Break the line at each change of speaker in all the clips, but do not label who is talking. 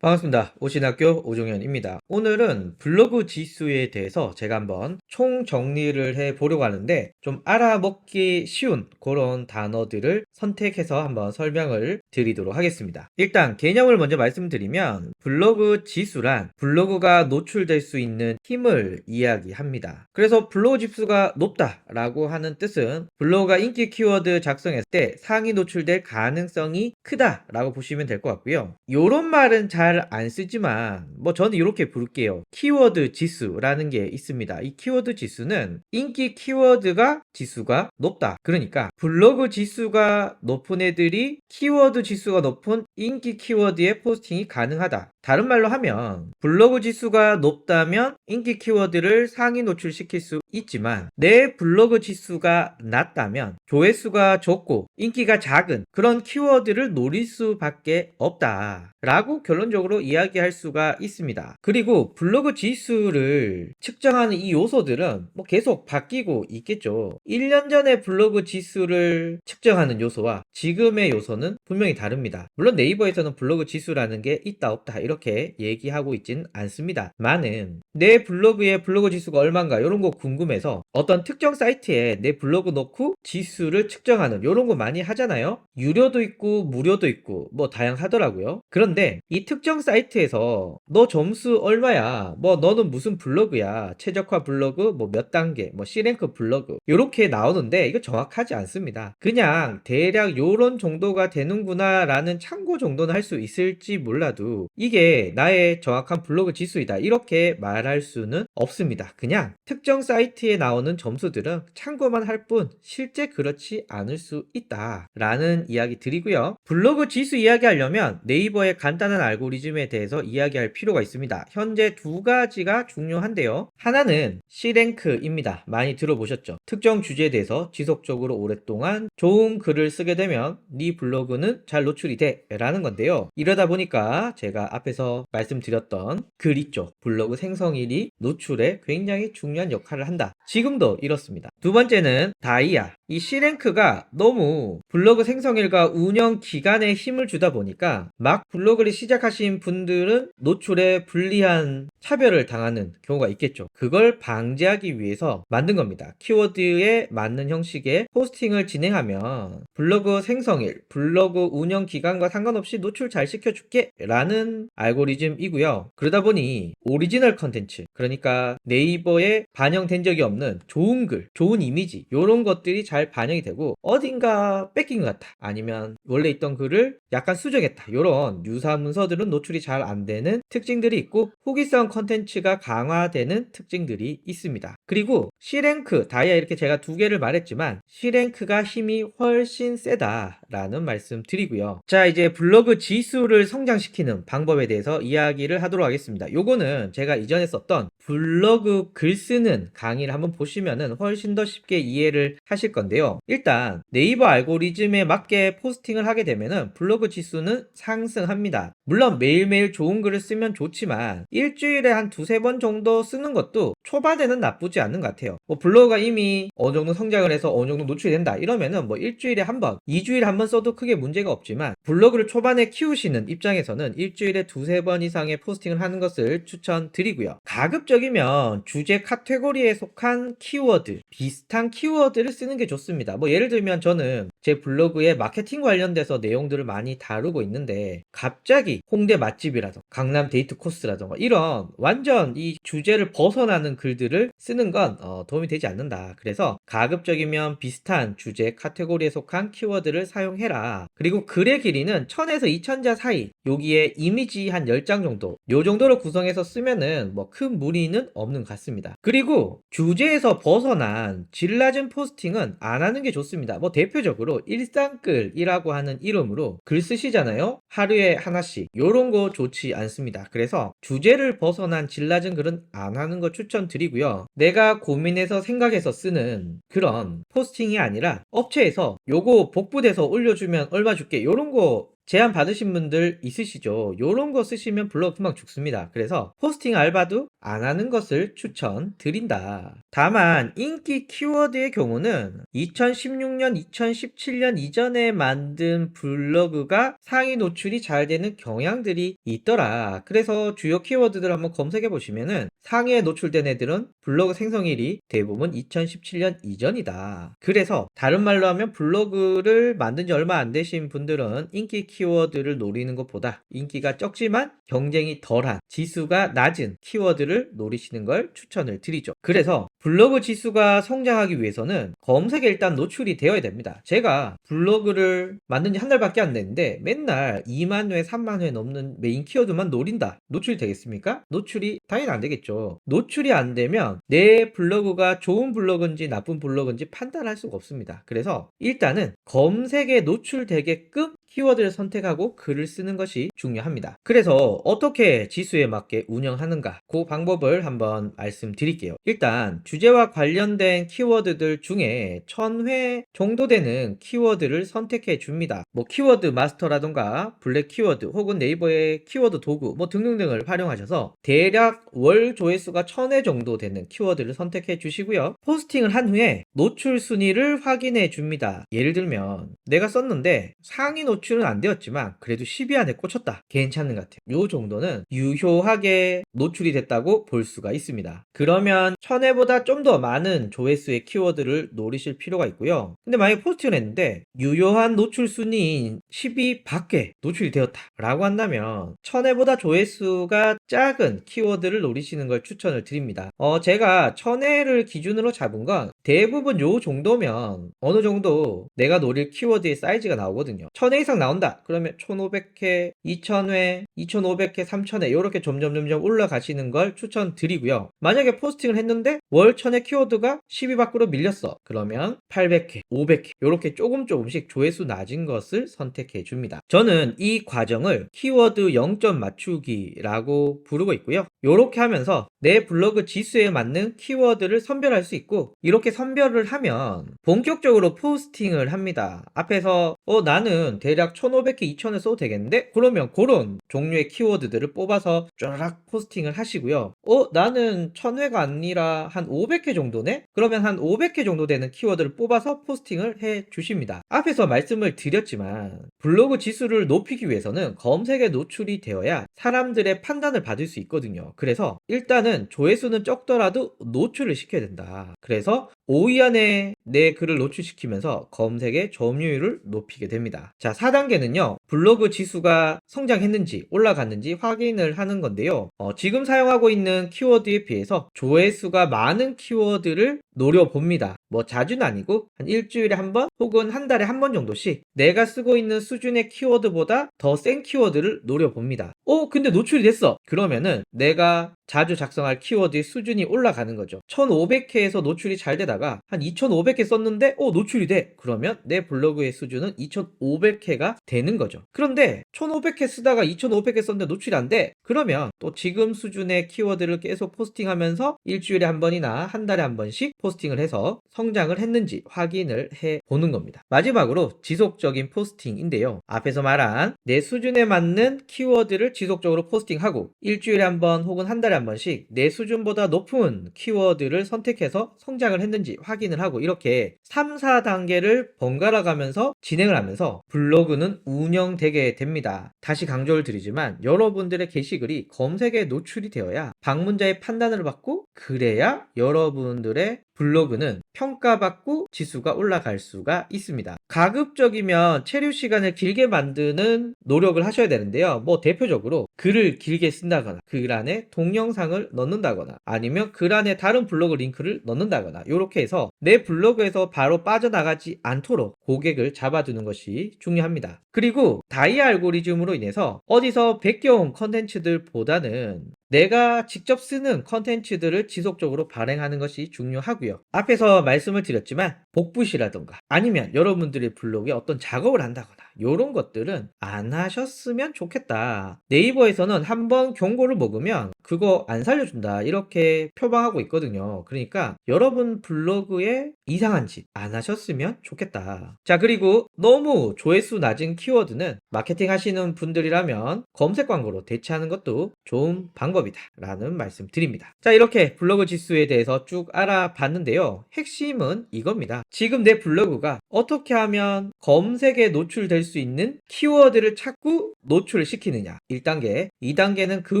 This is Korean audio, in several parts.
반갑습니다. 오신학교 오종현입니다. 오늘은 블로그 지수에 대해서 제가 한번 총 정리를 해 보려고 하는데 좀 알아먹기 쉬운 그런 단어들을 선택해서 한번 설명을 드리도록 하겠습니다. 일단 개념을 먼저 말씀드리면 블로그 지수란 블로그가 노출될 수 있는 힘을 이야기합니다. 그래서 블로그 지수가 높다라고 하는 뜻은 블로그가 인기 키워드 작성했을 때 상위 노출될 가능성이 크다라고 보시면 될 것 같고요. 요런 말은 잘 안 쓰지만 뭐 저는 이렇게 부를게요. 키워드 지수라는 게 있습니다. 이 키워드 지수는 인기 키워드가 지수가 높다. 그러니까 블로그 지수가 높은 애들이 키워드 지수가 높은 인기 키워드에 포스팅이 가능하다. 다른 말로 하면 블로그 지수가 높다면 인기 키워드를 상위 노출시킬 수 있지만 내 블로그 지수가 낮다면 조회수가 적고 인기가 작은 그런 키워드를 노릴 수밖에 없다. 라고 결론적으로 이야기할 수가 있습니다. 그리고 블로그 지수를 측정하는 이 요소들은 뭐 계속 바뀌고 있겠죠. 1년 전에 블로그 지수를 측정하는 요소와 지금의 요소는 분명히 다릅니다. 물론 네이버에서는 블로그 지수라는 게 있다 없다 이렇게 얘기하고 있진 않습니다. 많은 내 블로그의 블로그 지수가 얼마인가 이런 거 궁금해서 어떤 특정 사이트에 내 블로그 넣고 지수를 측정하는 이런 거 많이 하잖아요. 유료도 있고 무료도 있고 뭐 다양하더라고요. 그런데 이 특정 사이트에서 너 점수 얼마야? 뭐 너는 무슨 블로그야? 최적화 블로그 뭐 몇 단계? 뭐 C랭크 블로그 이렇게 나오는데 이거 정확하지 않습니다. 그냥 대략 요런 정도가 되는구나 라는 참고 정도는 할 수 있을지 몰라도 이게 나의 정확한 블로그 지수이다 이렇게 말할 수는 없습니다. 그냥 특정 사이트에 나오는 점수들은 참고만 할 뿐 실제 그렇지 않을 수 있다 라는 이야기 드리고요. 블로그 지수 이야기하려면 네이버의 간단한 알고리즘에 대해서 이야기할 필요가 있습니다. 현재 두 가지가 중요한데요. 하나는 C랭크입니다. 많이 들어보셨죠? 특정 주제에 대해서 지속적으로 오랫동안 좋은 글을 쓰게 되면 네 블로그는 잘 노출이 돼 라는 건데요. 이러다 보니까 제가 앞에 서 말씀드렸던 글 있죠. 블로그 생성일이 노출에 굉장히 중요한 역할을 한다. 지금도 이렇습니다. 두 번째는 다이아. 이 C랭크가 너무 블로그 생성일과 운영 기간에 힘을 주다 보니까 막 블로그를 시작하신 분들은 노출에 불리한 차별을 당하는 경우가 있겠죠. 그걸 방지하기 위해서 만든 겁니다. 키워드에 맞는 형식의 포스팅을 진행하면 블로그 생성일, 블로그 운영 기간과 상관없이 노출 잘 시켜줄게 라는 알고리즘이고요. 그러다 보니 오리지널 컨텐츠, 그러니까 네이버에 반영된 적이 없는 좋은 글, 좋은 이미지 이런 것들이 잘 반영이 되고 어딘가 뺏긴 것 같아. 아니면 원래 있던 글을 약간 수정했다. 이런 유사 문서들은 노출이 잘 안 되는 특징들이 있고 후기성 컨텐츠가 강화되는 특징들이 있습니다. 그리고 C랭크, 다이아 이렇게 제가 두 개를 말했지만 C랭크가 힘이 훨씬 세다 라는 말씀 드리고요. 자 이제 블로그 지수를 성장시키는 방법에 대해서 이야기를 하도록 하겠습니다. 요거는 제가 이전에 썼던 블로그 글 쓰는 강의를 한번 보시면은 훨씬 더 쉽게 이해를 하실 건데요. 일단 네이버 알고리즘에 맞게 포스팅을 하게 되면은 블로그 지수는 상승합니다. 물론 매일매일 좋은 글을 쓰면 좋지만 일주일에 한 두세 번 정도 쓰는 것도 초반에는 나쁘지 않은 것 같아요. 뭐 블로그가 이미 어느 정도 성장을 해서 어느 정도 노출이 된다 이러면은 뭐 일주일에 한 번, 이주일에 한 번 써도 크게 문제가 없지만 블로그를 초반에 키우시는 입장에서는 일주일에 두세 번 이상의 포스팅을 하는 것을 추천드리고요. 가급적 이면 주제 카테고리에 속한 키워드, 비슷한 키워드를 쓰는 게 좋습니다. 뭐 예를 들면 저는 제 블로그에 마케팅 관련돼서 내용들을 많이 다루고 있는데 갑자기 홍대 맛집이라던가 강남 데이트 코스라던가 이런 완전 이 주제를 벗어나는 글들을 쓰는 건 어, 도움이 되지 않는다. 그래서 가급적이면 비슷한 주제 카테고리에 속한 키워드를 사용해라. 그리고 글의 길이는 1000에서 2000자 사이 여기에 이미지 한 10장 정도 요 정도로 구성해서 쓰면은 뭐 큰 무리 는 없는 것 같습니다. 그리고 주제에서 벗어난 질 낮은 포스팅은 안 하는 게 좋습니다. 뭐 대표적으로 일상글이라고 하는 이름으로 글 쓰시잖아요. 하루에 하나씩 요런 거 좋지 않습니다. 그래서 주제를 벗어난 질 낮은 글은 안 하는 거 추천드리고요. 내가 고민해서 생각해서 쓰는 그런 포스팅이 아니라 업체에서 요거 복붙해서 올려주면 얼마 줄게 요런 거 제안 받으신 분들 있으시죠? 요런 거 쓰시면 블로그 금방 죽습니다. 그래서 포스팅 알바도 안 하는 것을 추천드린다. 다만 인기 키워드의 경우는 2016년, 2017년 이전에 만든 블로그가 상위 노출이 잘 되는 경향들이 있더라. 그래서 주요 키워드들 한번 검색해 보시면은 상위에 노출된 애들은 블로그 생성일이 대부분 2017년 이전이다. 그래서 다른 말로 하면 블로그를 만든 지 얼마 안 되신 분들은 인기 키워드를 노리는 것보다 인기가 적지만 경쟁이 덜한 지수가 낮은 키워드를 노리시는 걸 추천을 드리죠. 그래서 블로그 지수가 성장하기 위해서는 검색에 일단 노출이 되어야 됩니다. 제가 블로그를 만든 지 한 달밖에 안 됐는데 맨날 2만 회, 3만 회 넘는 메인 키워드만 노린다. 노출이 되겠습니까? 노출이 당연히 안 되겠죠. 노출이 안 되면 내 블로그가 좋은 블로그인지 나쁜 블로그인지 판단할 수가 없습니다. 그래서 일단은 검색에 노출되게끔 키워드를 선택하고 글을 쓰는 것이 중요합니다. 그래서 어떻게 지수에 맞게 운영하는가 그 방법을 한번 말씀드릴게요. 일단 주제와 관련된 키워드들 중에 1000회 정도 되는 키워드를 선택해 줍니다. 뭐 키워드 마스터라던가 블랙 키워드 혹은 네이버의 키워드 도구 뭐 등등등을 활용하셔서 대략 월 조회수가 1000회 정도 되는 키워드를 선택해 주시고요. 포스팅을 한 후에 노출 순위를 확인해 줍니다. 예를 들면 내가 썼는데 상위 노출 은 안 되었지만 그래도 10위 안에 꽂혔다. 괜찮은 것 같아요. 요 정도는 유효하게 노출이 됐다고 볼 수가 있습니다. 그러면 1000회보다 좀 더 많은 조회수의 키워드를 노리실 필요가 있고요. 근데 만약에 포스팅을 했는데 유효한 노출 순위인 10위 밖에 노출이 되었다 라고 한다면 1000회보다 조회수가 작은 키워드를 노리시는 걸 추천을 드립니다. 어, 제가 1000회를 기준으로 잡은 건 대부분 요 정도면 어느 정도 내가 노릴 키워드의 사이즈가 나오거든요. 1000회 이상 나온다. 그러면 1500회, 2000회, 2500회, 3000회 이렇게 점점 점점 올라가시는 걸 추천드리고요. 만약에 포스팅을 했는데 월 1000회 키워드가 10위 밖으로 밀렸어. 그러면 800회, 500회 이렇게 조금 조금씩 조회수 낮은 것을 선택해 줍니다. 저는 이 과정을 키워드 0점 맞추기라고 부르고 있고요. 이렇게 하면서 내 블로그 지수에 맞는 키워드를 선별할 수 있고 이렇게 선별을 하면 본격적으로 포스팅을 합니다. 앞에서 어 나는 대략 1500개 2000을 써도 되겠는데? 그러면 그런 종류의 키워드들을 뽑아서 쫙 포스팅을 하시고요. 어 나는 1000회가 아니라 한 500회 정도네? 그러면 한 500회 정도 되는 키워드를 뽑아서 포스팅을 해 주십니다. 앞에서 말씀을 드렸지만 블로그 지수를 높이기 위해서는 검색에 노출이 되어야 사람들의 판단을 받을 수 있거든요. 그래서 일단은 조회수는 적더라도 노출을 시켜야 된다. 그래서 5위 안에 내 글을 노출시키면서 검색의 점유율을 높이게 됩니다. 자, 4단계는요. 블로그 지수가 성장했는지 올라갔는지 확인을 하는 건데요. 어, 지금 사용하고 있는 키워드에 비해서 조회수가 많은 키워드를 노려봅니다. 뭐 자주는 아니고 한 일주일에 한 번 혹은 한 달에 한 번 정도씩 내가 쓰고 있는 수준의 키워드보다 더 센 키워드를 노려봅니다. 어, 근데 노출이 됐어. 그러면은 내가 자주 작성할 키워드의 수준이 올라가는 거죠. 1500회에서 노출이 잘 되다가 한 2500회 썼는데 어 노출이 돼. 그러면 내 블로그의 수준은 2500회가 되는 거죠. 그런데 1500회 쓰다가 2500회 썼는데 노출이 안 돼. 그러면 또 지금 수준의 키워드를 계속 포스팅하면서 일주일에 한 번이나 한 달에 한 번씩 포스팅을 해서 성장을 했는지 확인을 해 보는 겁니다. 마지막으로 지속적인 포스팅인데요. 앞에서 말한 내 수준에 맞는 키워드를 지속적으로 포스팅하고 일주일에 한 번 혹은 한 달에 한 번씩 내 수준보다 높은 키워드를 선택해서 성장을 했는지 확인을 하고 이렇게 3, 4단계를 번갈아 가면서 진행을 하면서 블로그는 운영되게 됩니다. 다시 강조를 드리지만 여러분들의 게시글이 검색에 노출이 되어야 방문자의 판단을 받고 그래야 여러분들의 블로그는 평가받고 지수가 올라갈 수가 있습니다. 가급적이면 체류 시간을 길게 만드는 노력을 하셔야 되는데요. 뭐 대표적으로 글을 길게 쓴다거나 글 안에 동영상을 넣는다거나 아니면 글 안에 다른 블로그 링크를 넣는다거나 이렇게 해서 내 블로그에서 바로 빠져나가지 않도록 고객을 잡아두는 것이 중요합니다. 그리고 다이아 알고리즘으로 인해서 어디서 베껴온 컨텐츠들보다는 내가 직접 쓰는 컨텐츠들을 지속적으로 발행하는 것이 중요하고요. 앞에서 말씀을 드렸지만 복붙이라던가 아니면 여러분들의 블로그에 어떤 작업을 한다거나 요런 것들은 안 하셨으면 좋겠다. 네이버에서는 한번 경고를 먹으면 그거 안 살려준다. 이렇게 표방하고 있거든요. 그러니까 여러분 블로그에 이상한 짓 안 하셨으면 좋겠다. 자, 그리고 너무 조회수 낮은 키워드는 마케팅 하시는 분들이라면 검색 광고로 대체하는 것도 좋은 방법이다. 라는 말씀 드립니다. 자, 이렇게 블로그 지수에 대해서 쭉 알아봤는데요. 핵심은 이겁니다. 지금 내 블로그가 어떻게 하면 검색에 노출될 수 있는 키워드를 찾고 노출을 시키느냐. 1단계. 2단계는 그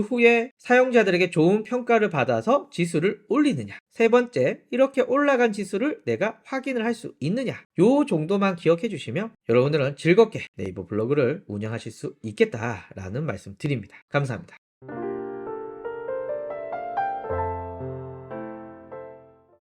후에 사용자들에게 좋은 평가를 받아서 지수를 올리느냐. 세 번째, 이렇게 올라간 지수를 내가 확인을 할 수 있느냐. 요 정도만 기억해 주시면 여러분들은 즐겁게 네이버 블로그를 운영하실 수 있겠다라는 말씀 드립니다. 감사합니다.